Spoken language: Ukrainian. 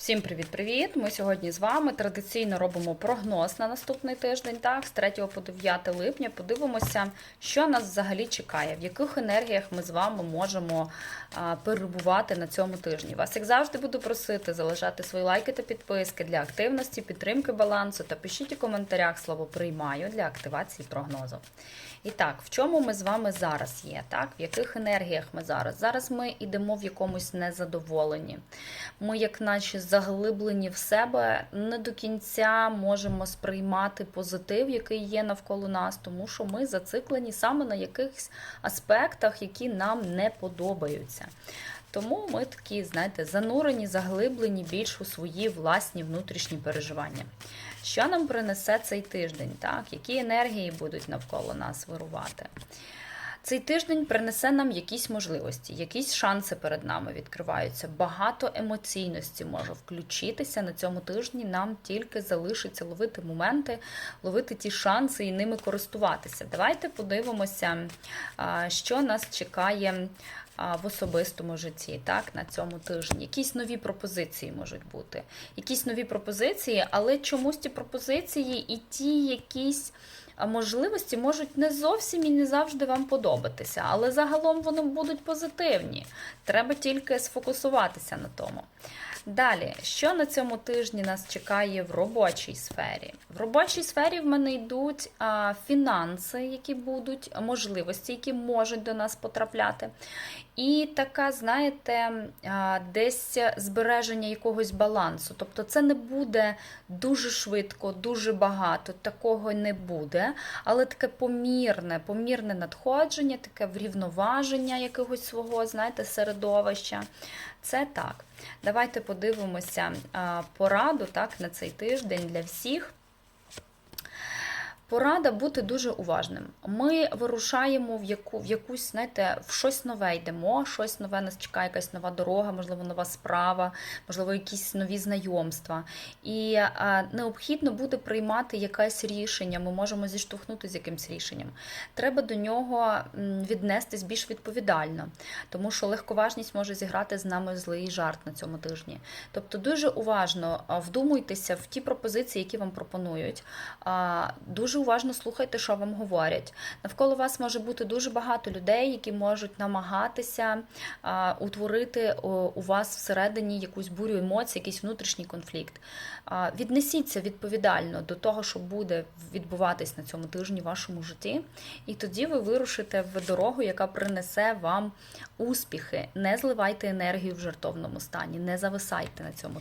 Всім привіт-привіт! Ми сьогодні з вами традиційно робимо прогноз на наступний тиждень. Так, з 3 по 9 липня подивимося, що нас взагалі чекає, в яких енергіях ми з вами можемо перебувати на цьому тижні. Вас, як завжди, буду просити залишати свої лайки та підписки для активності, підтримки балансу та пишіть у коментарях слово приймаю для активації прогнозу. І так, в чому ми з вами зараз є? Так, в яких енергіях ми зараз? Зараз ми йдемо в якомусь незадоволенні. Ми, як наче заглиблені в себе, не до кінця можемо сприймати позитив, який є навколо нас, тому що ми зациклені саме на якихось аспектах, які нам не подобаються. Тому ми такі, знаєте, занурені, заглиблені більш у свої власні внутрішні переживання. Що нам принесе цей тиждень? Так? Які енергії будуть навколо нас вирувати? Цей тиждень принесе нам якісь можливості, якісь шанси перед нами відкриваються. Багато емоційності може включитися на цьому тижні. Нам тільки залишиться ловити моменти, ловити ті шанси і ними користуватися. Давайте подивимося, що нас чекає в особистому житті, так, на цьому тижні. Якісь нові пропозиції можуть бути. Якісь нові пропозиції, але чомусь ті пропозиції і ті якісь можливості можуть не зовсім і не завжди вам подобатися, але загалом вони будуть позитивні. Треба тільки сфокусуватися на тому. Далі, що на цьому тижні нас чекає в робочій сфері? В робочій сфері в мене йдуть а, фінанси, які будуть, можливості, які можуть до нас потрапляти. І така, знаєте, а, десь збереження якогось балансу. Тобто це не буде дуже швидко, дуже багато, такого не буде, але таке помірне, помірне надходження, таке врівноваження якогось свого, знаєте, середовища. Це так. Давайте подивимося пораду так, на цей тиждень для всіх. Порада бути дуже уважним. Ми вирушаємо в яку в якусь, знаєте, в щось нове йдемо, щось нове нас чекає, якась нова дорога, можливо, нова справа, можливо, якісь нові знайомства. І а, необхідно буде приймати якесь рішення. Ми можемо зіштовхнути з якимось рішенням. Треба до нього віднестись більш відповідально, тому що легковажність може зіграти з нами злий жарт на цьому тижні. Тобто, дуже уважно вдумуйтеся в ті пропозиції, які вам пропонують. Дуже уважно слухайте, що вам говорять. Навколо вас може бути дуже багато людей, які можуть намагатися а, утворити у вас всередині якусь бурю емоцій, якийсь внутрішній конфлікт. А, віднесіться відповідально до того, що буде відбуватись на цьому тижні в вашому житті, і тоді ви вирушите в дорогу, яка принесе вам успіхи. Не зливайте енергію в жертовному стані, не зависайте на цьому.